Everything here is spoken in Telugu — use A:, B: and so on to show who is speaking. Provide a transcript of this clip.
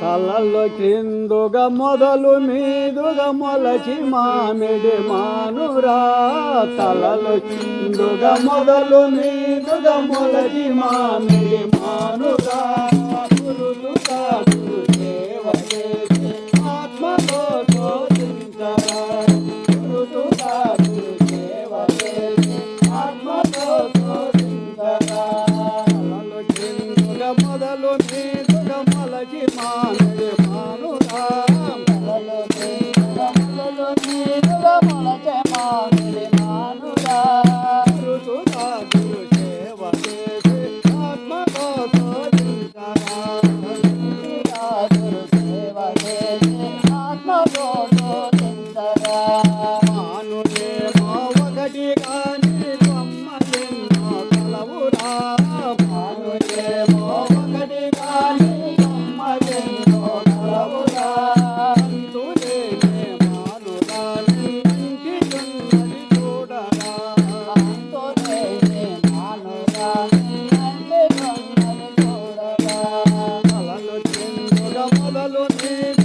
A: తలలో క్రిందుగా మొదలు మీదుగా మొలచి మామిడి మానురా. తలలో క్రిందుగా మొదలు మీదుగా మొలచి మామిడి বাবা বলো